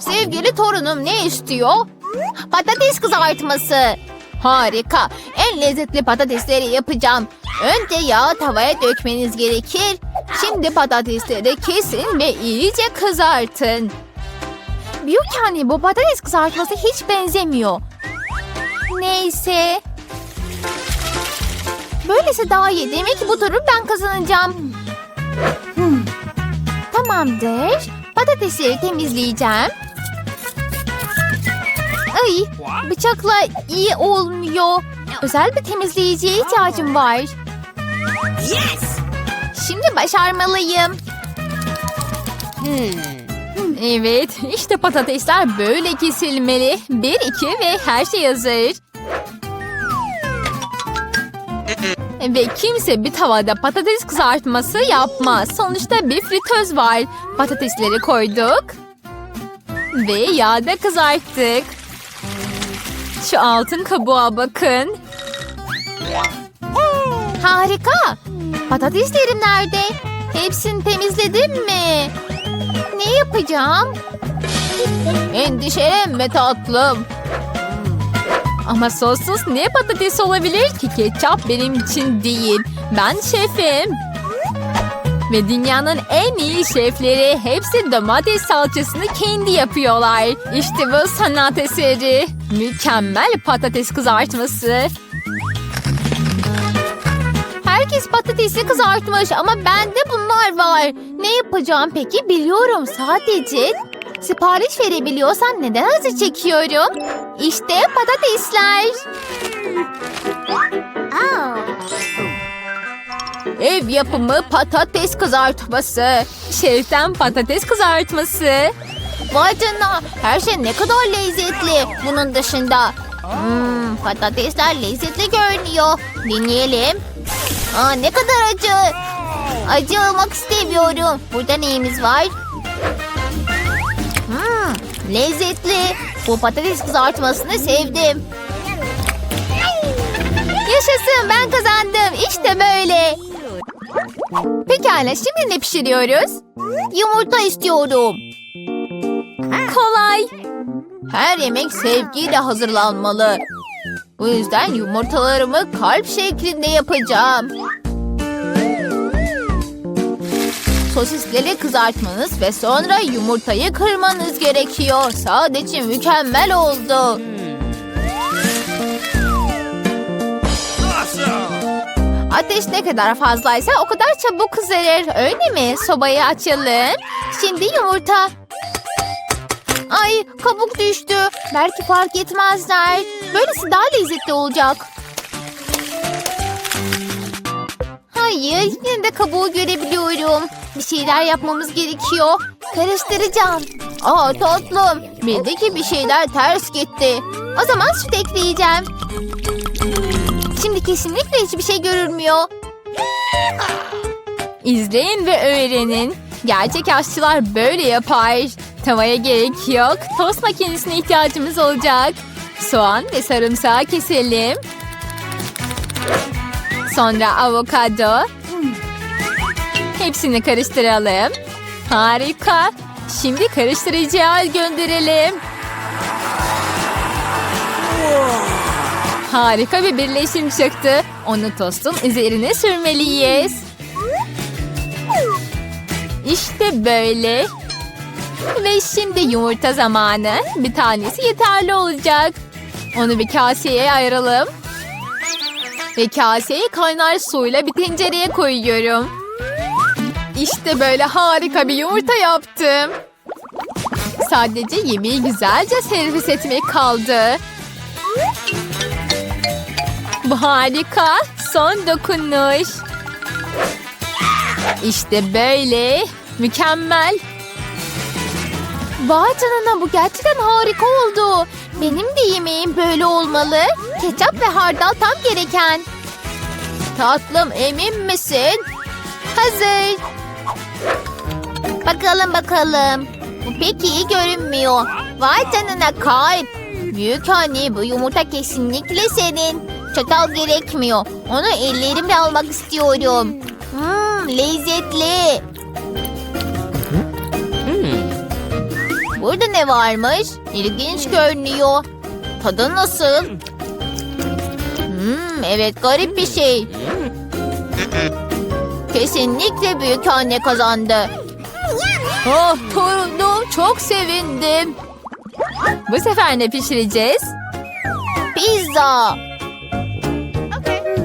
Sevgili torunum ne istiyor? Patates kızartması. Harika. En lezzetli patatesleri yapacağım. Önce yağı tavaya dökmeniz gerekir. Şimdi patatesleri kesin ve iyice kızartın. Büyük anne bu patates kızartması hiç benzemiyor. Neyse. Böylesi daha iyi. Demek ki bu turu ben kazanacağım. Hmm. Tamamdır. Patatesleri temizleyeceğim. Ay, bıçakla iyi olmuyor. Özel bir temizleyiciye ihtiyacım var. Yes! Şimdi başarmalıyım. Evet, işte patatesler böyle kesilmeli. Bir, iki ve her şey hazır. Ve kimse bir tavada patates kızartması yapmaz. Sonuçta bir fritöz var. Patatesleri koyduk. Ve yağda kızarttık. Şu altın kabuğa bakın. Harika. Patateslerim nerede? Hepsini temizledim mi? Ne yapacağım? Endişelenme tatlım. Ama sossuz ne patates olabilir ki? Ketçap benim için değil. Ben şefim. Ve dünyanın en iyi şefleri hepsi domates salçasını kendi yapıyorlar. İşte bu sanat eseri. Mükemmel patates kızartması. Herkes patatesi kızartmış ama bende bunlar var. Ne yapacağım peki biliyorum sadece. Sipariş verebiliyorsan neden acı çekiyorum? İşte patatesler. Ev yapımı patates kızartması. Şeften patates kızartması. Vay canına her şey ne kadar lezzetli bunun dışında. Hmm, patatesler lezzetli görünüyor. Deneyelim. Aa, ne kadar acı. Acı olmak istemiyorum. Burada neyimiz var? Lezzetli. Bu patates kızartmasını sevdim. Yaşasın ben kazandım. İşte böyle. Pekala şimdi ne pişiriyoruz? Yumurta istiyorum. Kolay. Her yemek sevgiyle hazırlanmalı. Bu yüzden yumurtalarımı kalp şeklinde yapacağım. Sosisleri kızartmanız ve sonra yumurtayı kırmanız gerekiyor. Sadece mükemmel oldu. Ateş ne kadar fazlaysa o kadar çabuk kızarır. Öyle mi? Sobayı açalım. Şimdi yumurta. Ay kabuk düştü. Belki fark etmezler. Böylesi daha lezzetli olacak. Hayır yine de kabuğu görebiliyorum. Bir şeyler yapmamız gerekiyor. Karıştıracağım. Aa tatlım. Bildi ki bir şeyler ters gitti. O zaman süt ekleyeceğim. Şimdi kesinlikle hiçbir şey görülmüyor. İzleyin ve öğrenin. Gerçek aşçılar böyle yapar. Tavaya gerek yok. Tost makinesine ihtiyacımız olacak. Soğan ve sarımsağı keselim. Sonra avokado. Hepsini karıştıralım. Harika. Şimdi karıştırıcıya gönderelim. Harika bir birleşim çıktı. Onu tostun üzerine sürmeliyiz. İşte böyle. Ve şimdi yumurta zamanı. Bir tanesi yeterli olacak. Onu bir kaseye ayıralım. Ve kaseyi kaynar suyla bir tencereye koyuyorum. İşte böyle harika bir yumurta yaptım. Sadece yemeği güzelce servis etmek kaldı. Harika. Son dokunuş. İşte böyle. Mükemmel. Vay canına bu gerçekten harika oldu. Benim de yemeğim böyle olmalı. Ketçap ve hardal tam gereken. Tatlım emin misin? Hazır. Bakalım bakalım. Bu pek iyi görünmüyor. Vay canına kalp. Büyük anne bu yumurta kesinlikle senin. Çatal gerekmiyor. Onu ellerimle almak istiyorum. Hmm, lezzetli. Burada ne varmış? İlginç görünüyor. Tadı nasıl? Hmm, evet garip bir şey. Kesinlikle büyük anne kazandı. Oh torunum çok sevindim. Bu sefer ne pişireceğiz? Pizza.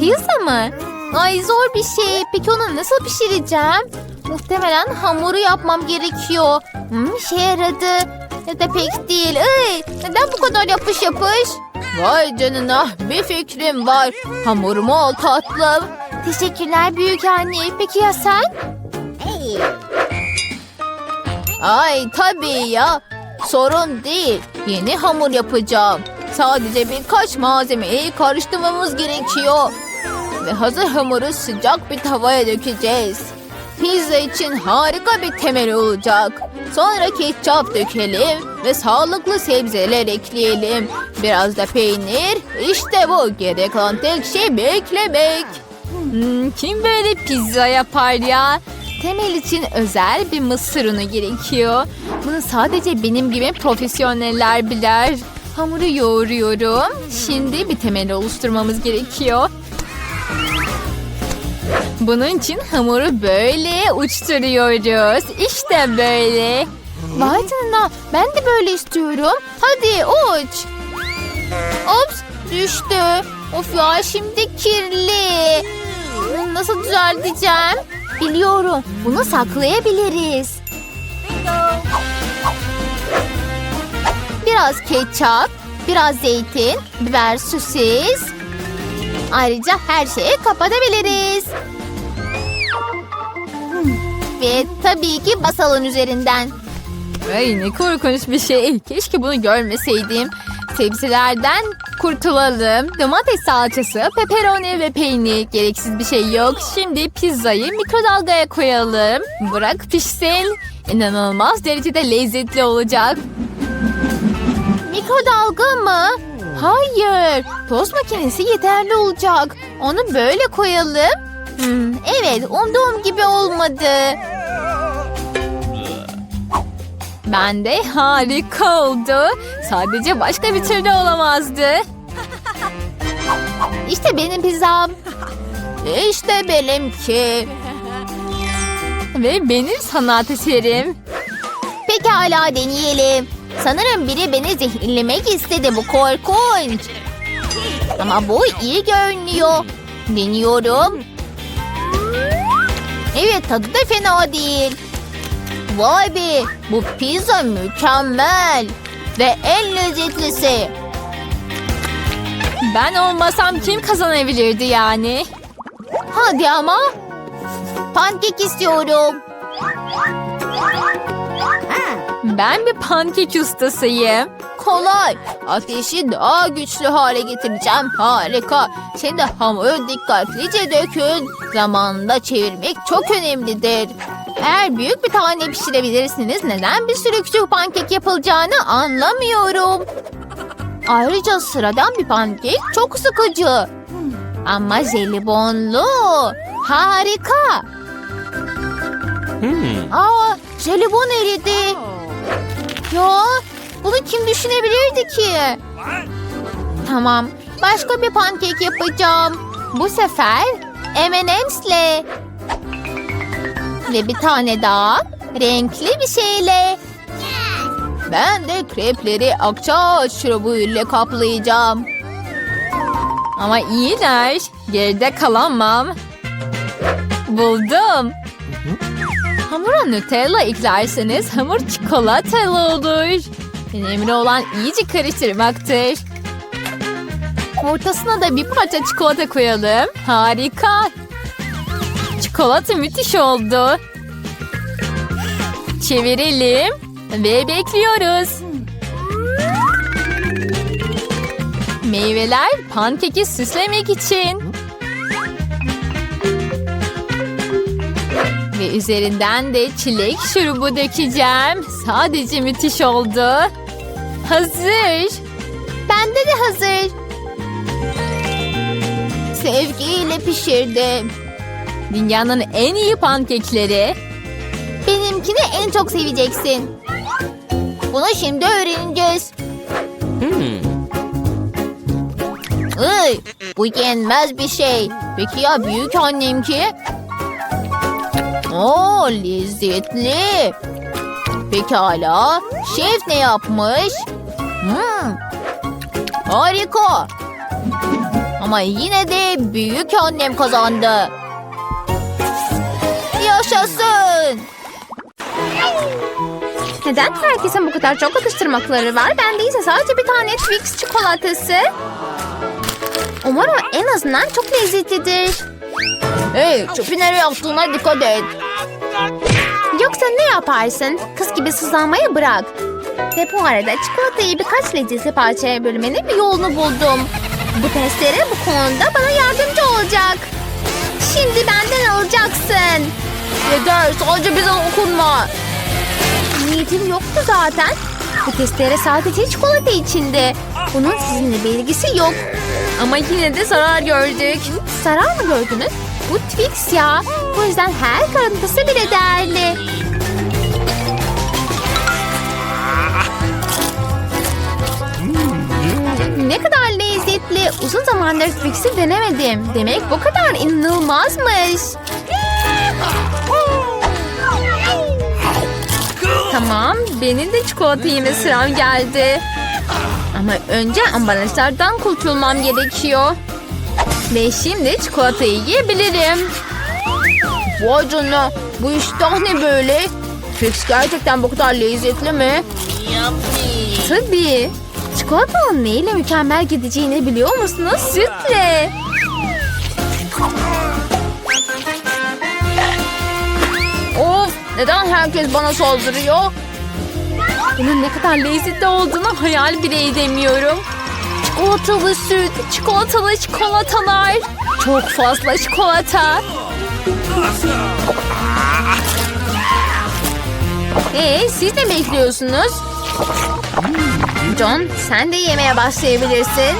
Pizza mı? Ay zor bir şey. Peki onu nasıl pişireceğim? Muhtemelen hamuru yapmam gerekiyor. Hmm, işe yaradı. Ya da pek değil. Ay, neden bu kadar yapış yapış? Vay canına bir fikrim var. Hamurumu al tatlım. Teşekkürler büyük anne. Peki ya sen? Hey. Ay tabii ya. Sorun değil. Yeni hamur yapacağım. Sadece birkaç malzemeyi karıştırmamız gerekiyor. Ve hazır hamuru sıcak bir tavaya dökeceğiz. Pizza için harika bir temel olacak. Sonra ketçap dökelim ve sağlıklı sebzeler ekleyelim. Biraz da peynir. İşte bu. Gerek kalan tek şey beklemek. Hmm, kim böyle pizza yapar ya? Temel için özel bir mısır unu gerekiyor. Bunu sadece benim gibi profesyoneller biler. Hamuru yoğuruyorum. Şimdi bir temel oluşturmamız gerekiyor. Bunun için hamuru böyle uçturuyoruz. İşte böyle. Vay canına ben de böyle istiyorum. Hadi uç. Ops düştü. Of ya şimdi kirli. Nasıl düzelteceğim? Biliyorum. Bunu saklayabiliriz. Biraz ketçap, biraz zeytin, biber sosis. Ayrıca her şeyi kapatabiliriz. Ve tabii ki basalın üzerinden. Ay ne korkunç bir şey. Keşke bunu görmeseydim. Sebzelerden kurtulalım. Domates salçası, pepperoni ve peynir. Gereksiz bir şey yok. Şimdi pizzayı mikrodalgaya koyalım. Bırak pişsin. İnanılmaz derecede lezzetli olacak. Mikrodalga mı? Hayır. Tost makinesi yeterli olacak. Onu böyle koyalım. Hmm, evet, umduğum gibi olmadı. Ben de harika oldu. Sadece başka bir türlü olamazdı. İşte benim pizzam. İşte benimki. Ve benim sanat eserim. Pekala deneyelim. Sanırım biri beni zehirlemek istedi. Bu korkunç. Ama bu iyi görünüyor. Deniyorum. Evet tadı da fena değil. Vay be bu pizza mükemmel. Ve en lezzetlisi. Ben olmasam kim kazanabilirdi yani? Hadi ama. Pankek istiyorum. Ben bir pankek ustasıyım. Kolay. Ateşi daha güçlü hale getireceğim. Harika. Şimdi hamuru dikkatlice dökün. Zamanında çevirmek çok önemlidir. Eğer büyük bir tane pişirebilirsiniz neden bir sürü küçük pankek yapılacağını anlamıyorum. Ayrıca sıradan bir pankek çok sıkıcı. Ama jelibonlu. Harika. Hmm. Aa, jelibon eridi. Ya, bunu kim düşünebilirdi ki? Tamam, başka bir pankek yapacağım. Bu sefer M&M's'le. Ve bir tane daha renkli bir şeyle. Ben de krepleri akçaağaç şurubuyla kaplayacağım. Ama iyiler. Geride kalamam. Buldum. Hamura Nutella eklerseniz hamur çikolatalı olur. Önemli olan iyice karıştırmaktır. Ortasına da bir parça çikolata koyalım. Harika. Çikolata müthiş oldu. Çevirelim ve bekliyoruz. Meyveler pankeki süslemek için. Ve üzerinden de çilek şurubu dökeceğim. Sadece müthiş oldu. Hazır. Bende de hazır. Sevgiyle pişirdim. Dünyanın en iyi pankekleri. Benimkini en çok seveceksin. Bunu şimdi öğreneceğiz. Iy, bu yenmez bir şey. Peki ya büyük annem ki? Oo, lezzetli. Pekala. Şef ne yapmış? Hmm, harika. Ama yine de büyük annem kazandı. Neden herkesin bu kadar çok atıştırmakları var? Bende ise sadece bir tane Twix çikolatası. Umarım en azından çok lezzetlidir. Hey, çöpü nereye attığına dikkat et. Yoksa ne yaparsın? Kız gibi sızlanmayı bırak. Ve bu arada çikolatayı birkaç lezzetli parçaya bölmenin bir yolunu buldum. Bu testere bu konuda bana yardımcı olacak. Şimdi benden alacaksın. Yeter, sadece bize dokunma. Niyetim yoktu zaten. Bu testere sadece çikolata içinde. Bunun sizinle bir ilgisi yok. Ama yine de zarar gördük. Zarar mı gördünüz? Bu Twix ya. Bu yüzden her kırıntısı bile değerli. Ne kadar lezzetli. Uzun zamandır Twix'i denemedim. Demek bu kadar inanılmazmış. Tamam, benim de çikolata yeme sıram geldi. Ama önce ambalajlardan kurtulmam gerekiyor. Ve şimdi çikolatayı yiyebilirim. Vay canına, bu iştah ne böyle? Fix gerçekten bu kadar lezzetli mi? Tabii. Çikolatanın neyle mükemmel gideceğini biliyor musunuz? Sütle. Neden herkes bana saldırıyor? Bunun ne kadar lezzetli olduğunu hayal bile edemiyorum. Çikolatalı süt, çikolatalı çikolatalar. Çok fazla çikolata. Ee, siz ne bekliyorsunuz? John, sen de yemeye başlayabilirsin.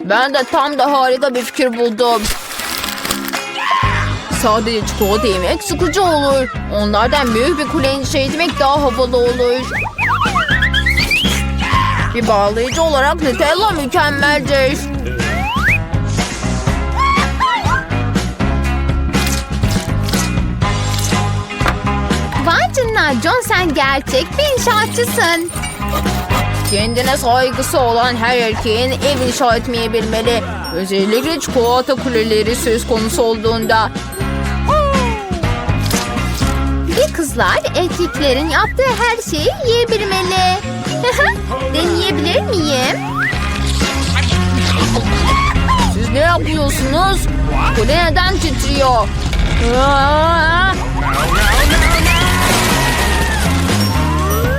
Ben de tam da harika bir fikir buldum. Sadece çikolata yemek sıkıcı olur. Onlardan büyük bir kule inşa etmek daha havalı olur. Bir bağlayıcı olarak Nutella mükemmeldir. Vay canına John sen gerçek bir inşaatçısın. Kendine saygısı olan her erkeğin ev inşa etmeyi bilmeli. Özellikle çikolata kuleleri söz konusu olduğunda. Kızlar erkeklerin yaptığı her şeyi yiyebilmeli. Deneyebilir miyim? Siz ne yapıyorsunuz? Kule neden titriyor? Aa!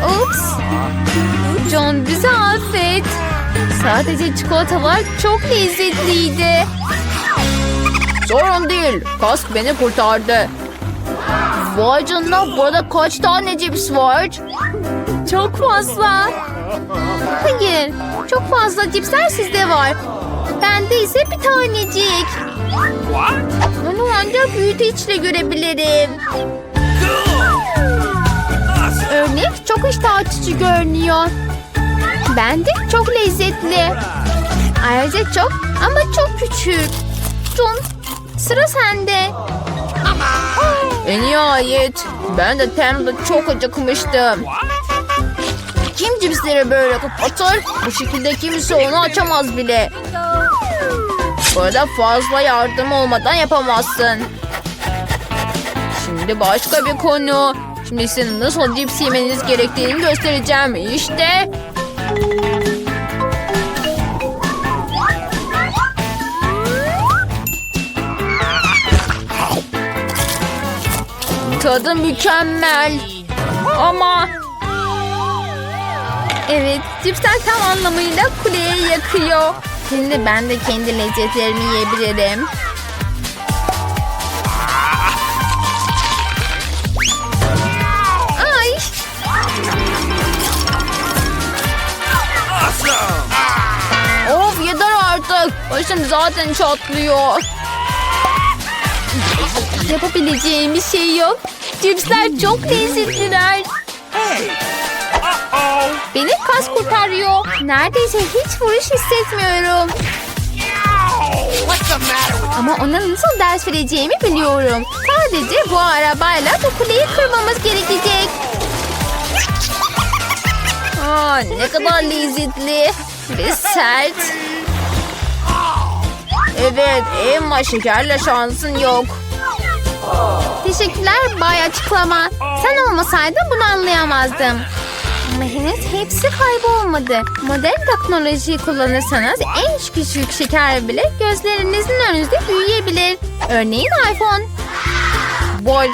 Ups. John bizi affet. Sadece çikolatalar çok lezzetliydi. Sorun değil. Kask beni kurtardı. Vay canına burada kaç tane cips var? Çok fazla. Hayır, çok fazla cipsler sizde var. Bende ise bir tanecik. Onu ancak büyüteçle görebilirim. Örnek çok iştah açıcı görünüyor. Bence çok lezzetli. Ayrıca çok ama çok küçük. John, sıra sende. En nihayet. Ben de Tem'de çok acıkmıştım. Kim cipsleri böyle kapatır? Bu şekilde kimse onu açamaz bile. Böyle fazla yardım olmadan yapamazsın. Şimdi başka bir konu. Şimdi size nasıl cips yemeniz gerektiğini göstereceğim. İşte. Tadı mükemmel. Ama Evet, cipsler tam anlamıyla kuleye yakıyor. Şimdi ben de kendi lezzetlerimi yiyebilirim. Ay, of yeter artık. Başım zaten çatlıyor. yapabileceğim bir şey yok. Cipsler çok lezzetliler. Beni kas kurtarıyor. Neredeyse hiç vuruş hissetmiyorum. Ama ona nasıl ders vereceğimi biliyorum. Sadece bu arabayla bu kuleyi kırmamız gerekecek. Aa, ne kadar lezzetli ve sert. Evet, Emma şekerle şansın yok. Teşekkürler Bay Açıklama. Sen olmasaydın bunu anlayamazdım. Ama henüz hepsi kaybolmadı. Modern teknolojiyi kullanırsanız en küçük şeker bile gözlerinizin önünde büyüyebilir. Örneğin iPhone. Vay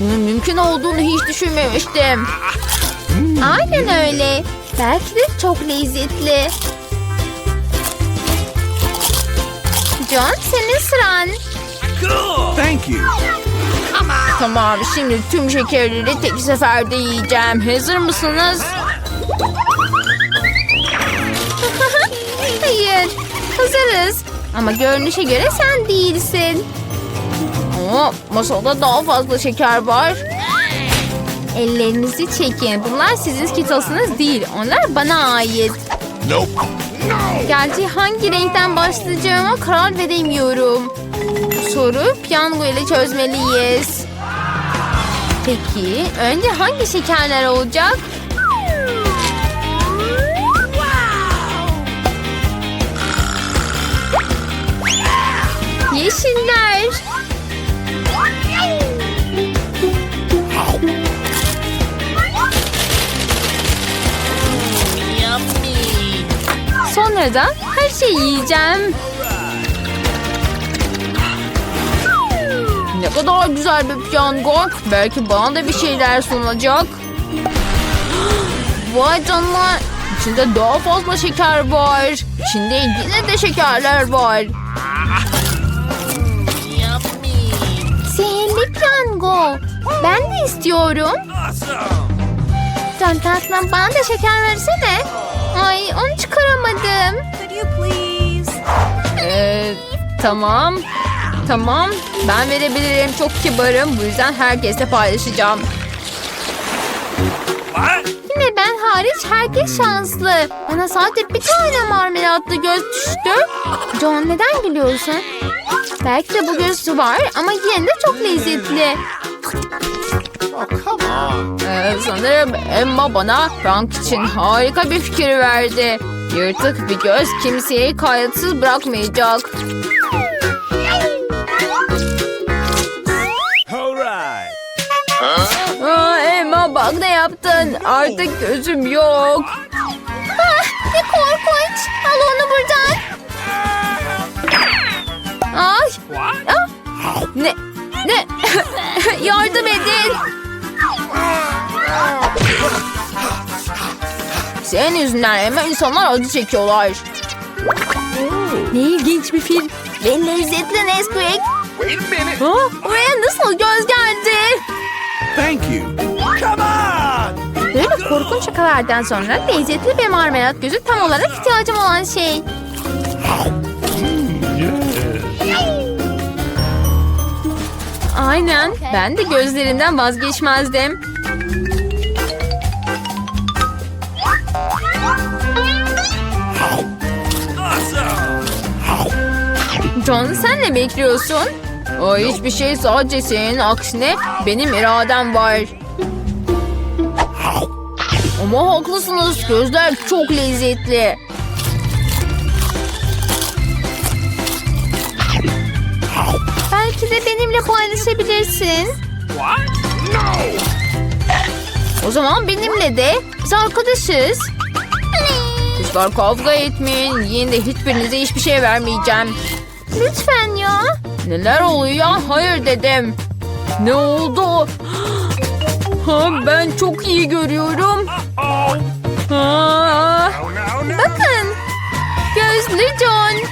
mümkün olduğunu hiç düşünmemiştim. Aynen öyle. Belki de çok lezzetli. John senin sıran. Thank you. Tamam şimdi tüm şekerleri tek seferde yiyeceğim. Hazır mısınız? Hayır, hazırız. Ama görünüşe göre sen değilsin. Ama masada daha fazla şeker var. Ellerinizi çekin. Bunlar sizin skittles'ınız değil. Onlar bana ait. Nope. Gerçi hangi renkten başlayacağıma karar veremiyorum. Soru piyango ile çözmeliyiz. Peki önce hangi şekerler olacak? Yeşiller. Sonra da her şeyi yiyeceğim. Ne kadar güzel bir piyango. Belki bana da bir şeyler sunacak. Vay canına. İçinde daha fazla şeker var. İçinde yine de şekerler var. Sihirli piyango. Ben de istiyorum. Can tatlım bana da şeker versene. Ay onu çıkaramadım. Could you please? Ee, tamam. Tamam. Ben verebilirim. Çok kibarım. Bu yüzden herkesle paylaşacağım. Yine ben hariç herkes şanslı. Bana sadece bir tane marmelatlı göz düştü. John neden gülüyorsun? Belki de bu göz var ama yine de çok lezzetli. Ee, sanırım Emma bana Frank için harika bir fikir verdi. Yırtık bir göz kimseyi kayıtsız bırakmayacak. Yaptın. Artık gözüm yok. Ah, ne korkunç. Al onu buradan. Ay. Ah, Ne? Ne? Yardım edin. Senin yüzünden Emma insanlar acı çekiyorlar. Ne ilginç bir film. ve lezzetli Nesquik. Wait a minute. Ha? Buraya nasıl göz geldi? Thank you. Come on. Korkunç şakalardan sonra lezzetli bir marmelat gözü tam olarak ihtiyacım olan şey. Aynen. Ben de gözlerinden vazgeçmezdim. John sen ne bekliyorsun? O hiçbir şey sadece senin aksine benim iradem var. Ama haklısınız gözler çok lezzetli. Belki de benimle paylaşabilirsin. What? No. O zaman benimle de Biz arkadaşız. kızlar kavga etmeyin. Yine de hiçbirinize hiçbir şey vermeyeceğim. Lütfen ya. Neler oluyor? Hayır dedim. Ne oldu? Ha, ben çok iyi görüyorum. No. Bakın. Gözlü John.